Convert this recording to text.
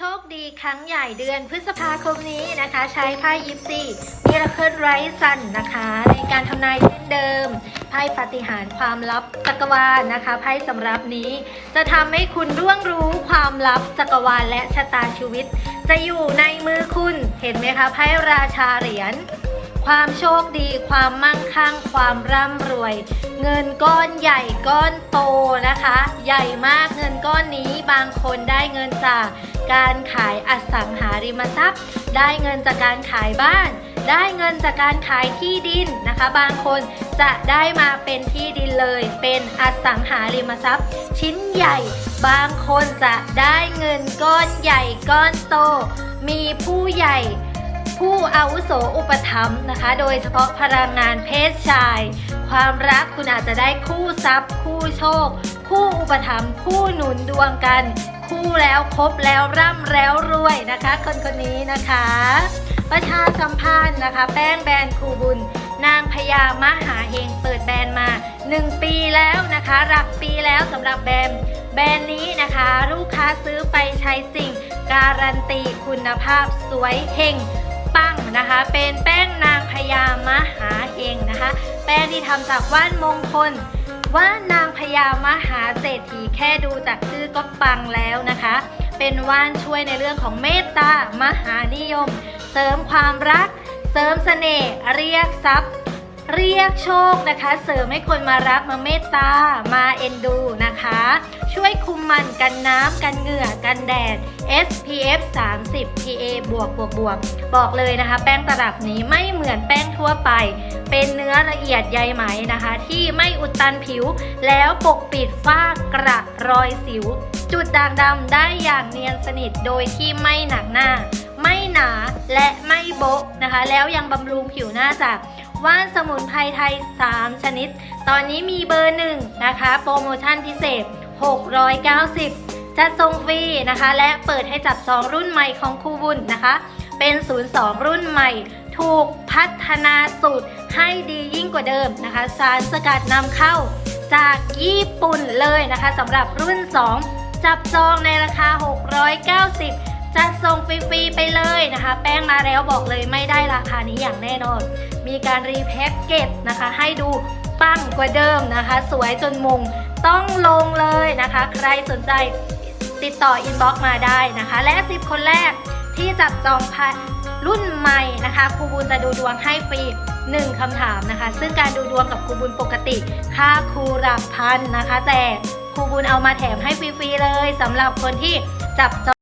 โชคดีครั้งใหญ่เดือนพฤษภาคมนี้นะคะ ใช้ไพ่ยิปซีมิราเคิลไรซันนะคะ ในการทำนายเช่นเดิมไพ่ปาฏิหารย์ความลับจักรวาลนะคะไพ่สำรับนี้ จะทำให้คุณร่วงรู้ความลับจักรวาลและชะตาชีวิต จะอยู่ในมือคุณเห็นไหมคะไพ่ราชาเหรียญความโชคดี ความมั่งคั่ง ความร่ำรวย เงินก้อนใหญ่ก้อนโตนะคะ ใหญ่มากเงินก้อนนี้บางคนได้เงินจาก การขายอสังหาริมทรัพย์ ได้เงินจากการขายบ้าน ได้เงินจากการขายที่ดินนะคะ บางคนจะได้มาเป็นที่ดินเลย เป็นอสังหาริมทรัพย์ ชิ้นใหญ่ บางคนจะได้เงินก้อนใหญ่ก้อนโต มีผู้ใหญ่ ผู้อาวุโสอุปถัมภ์นะคะ โดยเฉพาะพลังงานเพศชาย ความรักคุณอาจจะได้คู่ทรัพย์ คู่โชค คู่อุปถัมภ์คู่หนุนดวงกัน คู่แล้วครบแล้วร่ำแล้วรวยนะคะ คนคนนี้นะคะ ประชาสัมพันธ์นะคะ แป้งแบรนด์ครูบุญ นางพญามหาเฮงเปิดแบรนด์มา 1 ปีแล้วนะคะหลักปีแล้วสำหรับแบรนด์แบรนด์นี้นะคะ ลูกค้าซื้อไปใช้จริง การันตีคุณภาพสวยเฮง เป็นแป้งนางพญามหาเฮงนะคะ แป้งที่ทำจากว่านมงคล ว่านางพญามหาเศรษฐีแค่ดูจากชื่อก็ปังแล้วนะคะ เป็นว่านช่วยในเรื่องของเมตตามหานิยม เสริมความรัก เสริมเสน่ห์เรียกทรัพย์ เรียกโชคนะคะ เสริมให้คนมารักมาเมตตามาเอ็นดูนะ ช่วยคุมมันกันน้ำกันเหงื่อกันแดด SPF 30 PA บวกบวกบวกบอกเลยนะคะ แป้งตลับนี้ไม่เหมือนแป้งทั่วไป เป็นเนื้อละเอียดใยไหมนะคะ ที่ไม่อุดตันผิว แล้วปกปิดฝ้ากระรอยสิว จุดด่างดำได้อย่างเนียนสนิทโดยที่ไม่หนักหน้า ไม่หนาและไม่โบะนะคะ แล้วยังบำรุงผิวหน้าจาก ว่านสมุนไพรไทย 3 ชนิด ตอนนี้มีเบอร์หนึ่งนะคะ โปรโมชั่นพิเศษ 690 จัดส่งฟรีนะคะ และเปิดให้จับจองรุ่นใหม่ของครูบุญนะคะ เป็น 02 รุ่นใหม่ ถูกพัฒนาสูตรให้ดียิ่งกว่าเดิมนะคะ สารสกัดนำเข้าจากญี่ปุ่นเลยนะคะสำหรับรุ่น 2 จับจองในราคา 690 จัดส่งฟรีๆไปเลยนะคะ แป้งมาแล้วบอกเลยไม่ได้ราคานี้อย่างแน่นอน มีการรีแพ็กเกจนะคะ ให้ดูปังกว่าเดิมนะคะ สวยจนมุงต้องลงเลยนะคะ ใครสนใจติดต่ออินบ็อกซ์มาได้นะคะ และ 10 คนแรกที่จับจองพรุ่นใหม่นะคะครูบุญจะดูดวงให้ฟรี1คำถามนะคะ ซึ่งการดูดวงกับครูบุญปกติ ค่าครูหลักพันนะคะ แต่ครูบุญเอามาแถมให้ฟรีๆเลยสำหรับคนที่จับจอง